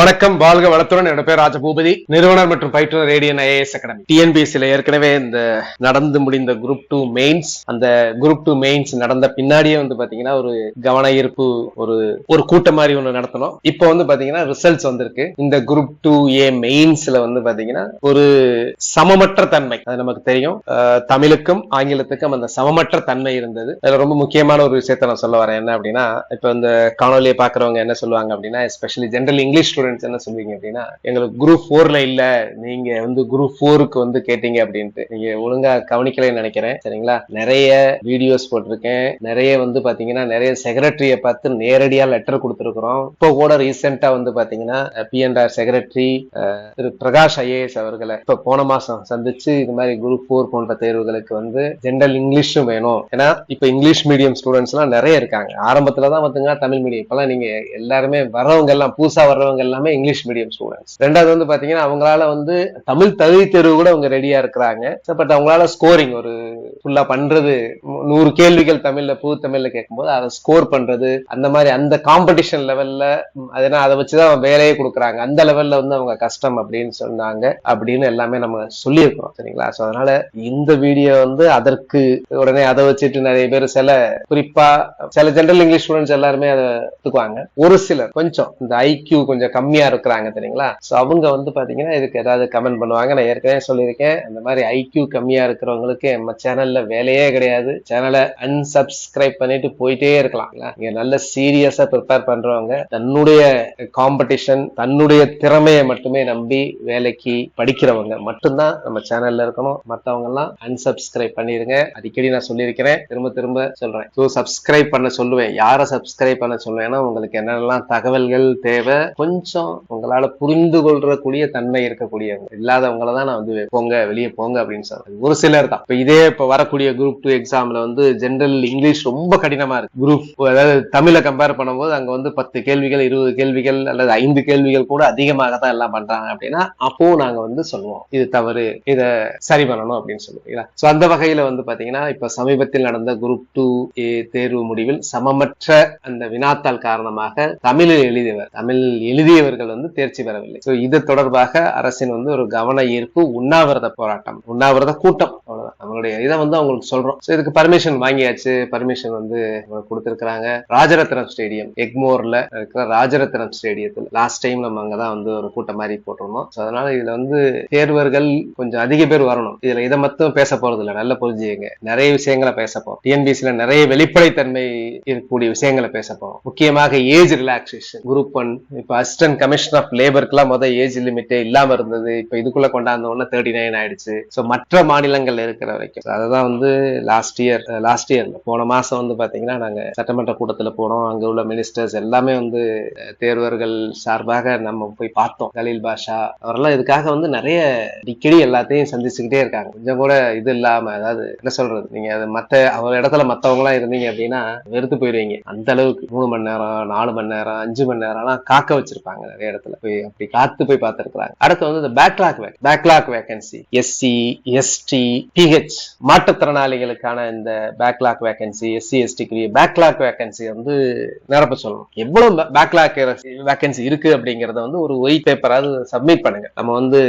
வணக்கம் வாழ்க வளத்துடன். என்னோட பேர் ராஜபூபதி நிறுவனர் மற்றும் பயிற்றுனர் ரேடியன் ஐஏஎஸ் அகாடமி. டிஎன்பிஎஸ்சில ஏற்கனவே இந்த நடந்து முடிந்த குரூப் டூ மெயின்ஸ் அந்த குரூப் டூ மெயின்ஸ் நடந்த பின்னாடியே வந்து பாத்தீங்கன்னா ஒரு கவன ஈர்ப்பு ஒரு ஒரு கூட்டம் மாதிரி ஒன்று நடத்தணும். இப்போ வந்து பாத்தீங்கன்னா ரிசல்ட்ஸ் வந்திருக்கு. இந்த குரூப் டூ ஏ மெயின்ஸ்ல வந்து பாத்தீங்கன்னா ஒரு சமமற்ற தன்மை. அது நமக்கு தெரியும். தமிழுக்கும் ஆங்கிலத்துக்கும் அந்த சமமற்ற தன்மை இருந்தது. அதுல ரொம்ப முக்கியமான ஒரு விஷயத்த நான் சொல்ல வரேன். என்ன அப்படின்னா இப்போ இந்த காணொலியை பாக்குறவங்க என்ன சொல்லுவாங்க அப்படின்னா எஸ்பெஷலி ஜென்ரல் இங்கிலீஷ் ஸ்டூடெண்ட்ஸ் என்ன சொல்லுவீங்க அப்படின்னா எங்களுக்கு குரூப் ஃபோர்ல இல்ல நீங்க வந்து குரூப் ஃபோருக்கு வந்து கேட்டீங்க அப்படின்ட்டு. நீங்க ஒழுங்கா கவனிக்கலைன்னு நினைக்கிறேன் சரிங்களா? நிறைய வீடியோஸ் போட்டிருக்கேன். நிறைய வந்து பாத்தீங்கன்னா நிறைய செக்ரட்டரிய பார்த்து நேரடியா லெட்டர் கொடுத்துருக்குறோம். இப்போ கூட ரீசெண்டா வந்து பாத்தீங்கன்னா PNR secretary Thiru Prakash IAS அவர்களை இப்ப போன மாசம் சந்திச்சு இது மாதிரி குரூப் ஃபோர் போன்ற தேர்வுகளுக்கு வந்து ஜென்ரல் இங்கிலீஷும் வேணும். ஏன்னா இப்ப இங்கிலீஷ் மீடியம் ஸ்டூடெண்ட்ஸ் எல்லாம் நிறைய இருக்காங்க. ஆரம்பத்துல தான் பாத்தீங்கன்னா தமிழ் மீடியம் இப்பெல்லாம் நீங்க எல்லாருமே வர்றவங்க எல்லாம் புதுசா வர்றவங்க இங்கிலீஷ் மீடியம் ஸ்டூடெண்ட்ஸ் ரெண்டாவது வந்து பாத்தீங்கன்னா அவங்களால வந்து தமிழ் தகுதி தேர்வு கூட அவங்க ரெடியா இருக்கிறாங்க. பட் அவங்களால ஸ்கோரிங் ஒரு ஃபுல்லா பண்றது நூறு கேள்விகள் தமிழ்ல புது தமிழ்ல கேட்கும்போது அதை ஸ்கோர் பண்றது அந்த மாதிரி அந்த காம்படிஷன் லெவல்ல அதனால அதை வச்சுதான் வேலையே கொடுக்குறாங்க. அந்த லெவல்ல வந்து அவங்க கஷ்டம் அப்படின்னு சொன்னாங்க. அப்படின்னு எல்லாமே நம்ம சொல்லியிருக்கிறோம். சரிங்களா? சோ அதனால இந்த வீடியோ வந்து அதற்கு உடனே அதை வச்சுட்டு நிறைய பேர் சில குறிப்பா சில ஜென்ரல் இங்கிலீஷ் ஸ்டூடெண்ட்ஸ் எல்லாருமே அதை எடுத்துக்குவாங்க ஒரு சிலர் கொஞ்சம் இந்த ஐக்யூ கொஞ்சம் கம்மியா இருக்கிறாங்க தெரியுங்களா? சோ அவங்க வந்து பாத்தீங்கன்னா இதுக்கு ஏதாவது கமெண்ட் பண்ணுவாங்க. நான் ஏற்கனவே சொல்லியிருக்கேன். அந்த மாதிரி ஐக்யூ கம்மியா இருக்கிறவங்களுக்கு நம்ம சேனல்ல வேலையே கிடையாது. சேனலை அன்சப்ஸ்கிரைப் பண்ணிட்டு போயிட்டே இருக்கலாம். நீங்க நல்ல சீரியஸா ப்ரிப்பேர் பண்றவங்க தன்னுடைய காம்படிஷன் தன்னுடைய திறமையை மட்டுமே நம்பி வேலைக்கு படிக்கிறவங்க மட்டும்தான் நம்ம சேனல்ல இருக்கணும். மற்றவங்க எல்லாம் அன்சப்ஸ்கிரைப் பண்ணிருங்க. அடிக்கடி நான் சொல்லியிருக்கிறேன். திரும்ப திரும்ப சொல்றேன். ஸோ சப்ஸ்கிரைப் பண்ண சொல்லுவேன். யாரை சப்ஸ்கிரைப் பண்ண சொல்லுவேன்னா உங்களுக்கு என்னென்னலாம் தகவல்கள் தேவை? கொஞ்சம் உங்களால புரிந்து கொள்றக்கூடிய தன்மை இருக்கக்கூடியவங்க. இல்லாதவங்கள தான் நான் வந்து போங்க வெளியே போங்க அப்படின்னு சொல்றேன். ஒரு சிலர் தான். இப்ப இதே இப்ப வரக்கூடிய குரூப் டூ எக்ஸாம்ல வந்து ஜென்ரல் இங்கிலீஷ் ரொம்ப கடினமா இருக்கு. குரூப் அதாவது தமிழை கம்பேர் பண்ணும்போது அங்க வந்து பத்து கேள்விகள் இருபது கேள்விகள் அல்லது ஐந்து கேள்விகள் கூட அதிகமாக தான் எல்லாம் பண்றாங்க அப்படின்னா அப்போ நாங்க வந்து சொல்லுவோம் இது தவறு இதை சரி பண்ணணும் அப்படின்னு சொல்லுவீங்களா ஸோ அந்த வகையில வந்து பாத்தீங்கன்னா இப்ப சமீபத்தில் நடந்த குரூப் டூ ஏ தேர்வு முடிவில் சமமற்ற அந்த வினாத்தாள் காரணமாக தமிழில் எழுதியவர் தமிழ் எழுதியவர்கள் வந்து தேர்ச்சி பெறவில்லை. இது தொடர்பாக அரசின் வந்து ஒரு கவன ஈர்ப்பு உண்ணாவிரத போராட்டம் உண்ணாவிரத கூட்டம். நம்மளுடைய இதை வந்து அவங்களுக்கு சொல்றோம். ஸோ இதுக்கு பர்மிஷன் வாங்கியாச்சு. பர்மிஷன் வந்து கொடுத்துருக்குறாங்க. ராஜரத்னம் ஸ்டேடியம் எக்மோர்ல இருக்கிற ராஜரத்னம் ஸ்டேடியத்தில் லாஸ்ட் டைம் நம்ம அங்கதான் வந்து ஒரு கூட்டம் மாதிரி போட்டிருந்தோம். ஸோ அதனால இதுல வந்து தேர்வர்கள் கொஞ்சம் அதிக பேர் வரணும். இதுல இதை மட்டும் பேச போறது இல்லை. நல்ல புரிஞ்சுங்க நிறைய விஷயங்களை பேச போறோம். டிஎன்பிசில நிறைய வெளிப்படைத்தன்மை இருக்கக்கூடிய விஷயங்களை பேச போறோம். முக்கியமாக ஏஜ் ரிலாக்ஸேஷன் குரூப் ஒன் இப்போ அசிஸ்டன்ட் கமிஷன் ஆஃப் லேபருக்குலாம் முதல் ஏஜ் லிமிட்டே இல்லாம இருந்தது. இப்போ இதுக்குள்ள கொண்டாந்த உடனே தேர்ட்டி நைன் ஆயிடுச்சு. ஸோ மற்ற மாநிலங்கள்ல இருக்கிற வரைக்கும் அதுதான் வந்து லாஸ்ட் இயர் லாஸ்ட் இயர் போன மாசம் வந்து பாத்தீங்கன்னா நாங்க சட்டமன்ற கூட்டத்துல போனோம். அங்க உள்ள மினிஸ்டர்ஸ் எல்லாமே வந்து தேர்வர்கள் சார்பாக நம்ம போய் பார்த்தோம். கலீல் பாஷா அவரெல்லாம் இதுக்காக வந்து நிறைய அடிக்கடி எல்லாத்தையும் சந்திச்சுக்கிட்டே இருக்காங்க. கொஞ்சம் கூட இது இல்லாம அதாவது என்ன சொல்றது? நீங்க அது மத்த அவர் இடத்துல மத்தவங்க எல்லாம் இருந்தீங்க அப்படின்னா வெறுத்து போயிருவீங்க அந்த அளவுக்கு மூணு மணி நேரம் நாலு மணி நேரம் அஞ்சு மணி நேரம்லாம் காக்க வச்சிருப்பாங்க நிறைய இடத்துல. போய் அப்படி காத்து போய் பார்த்துருக்குறாங்க. அடுத்து வந்து இந்த backlog backlog vacancy SC ST PH மாற்றுத்திறனாளிகளுக்கான இந்த பேக்லாக் வேகன்சி எஸ்சி எஸ்டிக்குரிய பேக்லாக் வேகன்சி வந்து நிரப்ப சொல்லணும். எவ்வளவு பேக்லாக் வேகன்சி இருக்கு அப்படிங்கறத வந்து ஒரு ஒயிட் பேப்பராவது சப்மிட் பண்ணுங்க. நம்ம வந்து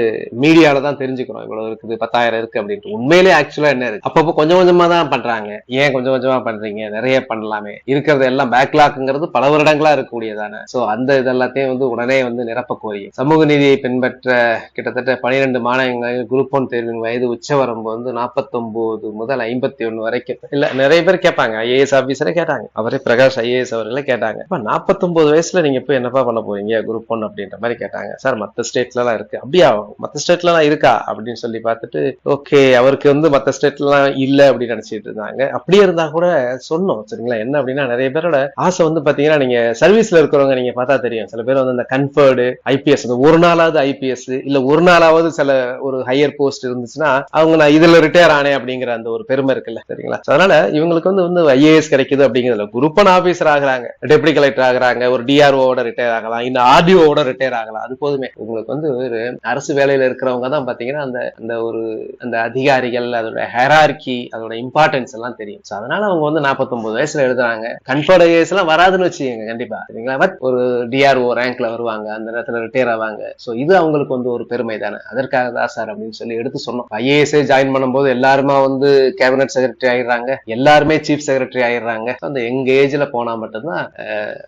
மீடியால தான் தெரிஞ்சுக்கிறோம் இவ்வளவு இருக்குது பத்தாயிரம் இருக்கு அப்படின்ட்டு. உண்மையிலே ஆக்சுவலா என்ன இருக்கு? அப்பப்போ கொஞ்சம் கொஞ்சமா தான் பண்றாங்க. ஏன் கொஞ்சம் கொஞ்சமா பண்றீங்க? நிறைய பண்ணலாமே. இருக்கிறது எல்லாம் பேக்லாக்ங்கிறது பல வருடங்களா இருக்கக்கூடியதானே. சோ அந்த இதெல்லாத்தையும் வந்து உடனே வந்து நிரப்ப கோரி சமூக நீதியை பின்பற்ற கிட்டத்தட்ட பனிரெண்டு மாநிலங்களில் குரூப் ஒன் தேர்வின் வயது உச்ச வரம்பு வந்து 49 முதல் ஐம்பத்தி ஒன்று வரைக்கும். இல்ல நிறைய பேர் கேட்பாங்க. ஐஏஎஸ் ஆபீசரே கேட்டாங்க. அவரே பிரகாஷ் ஐஏஎஸ் அவர்களே கேட்டாங்க. இப்ப 49 வயசுல நீங்க போய் என்னப்பா பண்ண போறீங்க? குரூப் ஒன் அப்படின்ற மாதிரி கேட்டாங்க. சார் மத்த ஸ்டேட்ல எல்லாம் இருக்கு. அப்படியா? மத்த ஸ்டேட்ல எல்லாம் இருக்கா? அப்படின்னு சொல்லி பார்த்துட்டு ஓகே அவருக்கு வந்து மத்த ஸ்டேட்ல எல்லாம் இல்லை அப்படின்னு நினைச்சிட்டு இருந்தாங்க. அப்படியே இருந்தா கூட சொன்னோம் சரிங்களா? என்ன அப்படின்னா நிறைய பேரோட ஆசை வந்து பாத்தீங்கன்னா நீங்க சர்வீஸ்ல இருக்கிறவங்க நீங்க பார்த்தா தெரியும். சில பேர் வந்து இந்த கன்ஃபர்டு ஐபிஎஸ் ஒரு நாளாவது ஐபிஎஸ் இல்ல ஒரு நாளாவது சில ஒரு ஹையர் போஸ்ட் இருந்துச்சுன்னா அவங்க நான் இதுல ரிட்டையர் தானே அப்படிங்கிற அந்த ஒரு பெருமை இருக்குல்ல சரிங்களா? அதனால இவங்களுக்கு வந்து வந்து ஐஏஎஸ் கிடைக்குது அப்படிங்கிறதுல குரூப் ஒன் ஆபீசர் ஆகுறாங்க. டெபுட்டி கலெக்டர் ஆகுறாங்க. ஒரு டிஆர்ஓட ரிட்டையர் ஆகலாம். இந்த ஆர்டிஓட ரிட்டையர் ஆகலாம். அது போதுமே. உங்களுக்கு வந்து ஒரு அரசு வேலையில இருக்கிறவங்க தான் பாத்தீங்கன்னா அந்த அந்த ஒரு அந்த அதிகாரிகள் அதோட ஹெரார்கி அதோட இம்பார்ட்டன்ஸ் எல்லாம் தெரியும். அதனால அவங்க வந்து 49 வயசுல எழுதுறாங்க. கன்ஃபர்ட் ஐஏஎஸ் எல்லாம் வராதுன்னு வச்சுக்கோங்க கண்டிப்பா. சரிங்களா? பட் ஒரு டிஆர்ஓ ரேங்க்ல வருவாங்க. அந்த நேரத்துல ரிட்டையர் ஆவாங்க. ஸோ இது அவங்களுக்கு வந்து ஒரு பெருமை தானே அதற்காக தான் சார் அப்படின்னு சொல்லி எடுத்து சொன்னோம். ஐஏஎஸ்ஏ ஜாயின் பண்ணும்போது எல்லாருமா வந்து கேபினட் செக்ரட்டரி ஆயிடுறாங்க. எல்லாருமே சீஃப் செக்ரட்டரி ஆயிடுறாங்க. அந்த எங்க ஏஜ்ல போனா மட்டும்தான்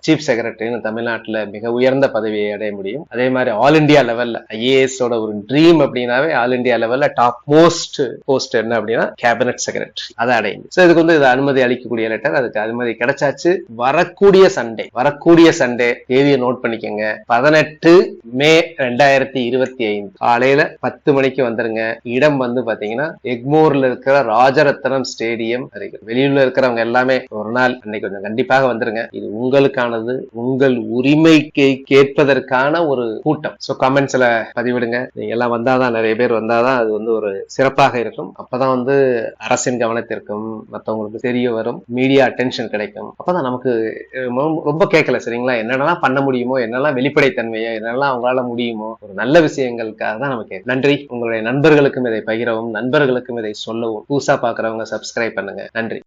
சீஃப் செக்ரட்டரின்னு தமிழ்நாட்டுல மிக உயர்ந்த பதவியை அடைய முடியும். அதே மாதிரி ஆல் இந்தியா லெவல்ல ஐஏஎஸ் ஒரு ட்ரீம் அப்படின்னாவே ஆல் இந்தியா லெவல்ல டாப் மோஸ்ட் போஸ்ட் என்ன அப்படின்னா கேபினட் செக்ரட்டரி அதை அடையும். சோ இதுக்கு வந்து இது அனுமதி அளிக்கக்கூடிய லெட்டர் அதுக்கு அனுமதி கிடைச்சாச்சு. வரக்கூடிய சண்டே வரக்கூடிய சண்டே தேதியை நோட் பண்ணிக்கோங்க. பதினெட்டு மே ரெண்டாயிரத்தி இருபத்தி ஐந்து காலையில பத்து மணிக்கு வந்துருங்க. இடம் வந்து பாத்தீங்கன்னா எக்மோர்ல இருக்கிற ராஜரத்னம் ஸ்டேடியம் அருகில். வெளியூர்ல இருக்கிறவங்க எல்லாமே ஒரு நாள் அன்னைக்கு கொஞ்சம் கண்டிப்பாக வந்துருங்க. இது உங்களுக்கானது உங்கள் உரிமைக்கு கேட்பதற்கான ஒரு கூட்டம். ஸோ கமெண்ட்ஸ்ல பதிவிடுங்க. நீங்க எல்லாம் வந்தாதான் நிறைய பேர் வந்தாதான் அது வந்து ஒரு சிறப்பாக இருக்கும். அப்பதான் வந்து அரசின் கவனத்திற்கும் மற்றவங்களுக்கு தெரிய வரும். மீடியா அட்டென்ஷன் கிடைக்கும். அப்பதான் நமக்கு ரொம்ப- ரொம்ப கேட்கல சரிங்களா? என்னென்னலாம் பண்ண முடியுமோ என்னெல்லாம் வெளிப்படைத்தன்மையோ என்னெல்லாம் அவங்களால முடியுமோ ஒரு நல்ல விஷயங்களுக்காக தான் நமக்கு நன்றி. உங்களுடைய நண்பர்களுக்கும் இதை பகிரவும். நண்பர்களுக்கும் இதை சொல்லவும். புதுசா பாக்குறவங்க சப்ஸ்கிரைப் பண்ணுங்க. நன்றி.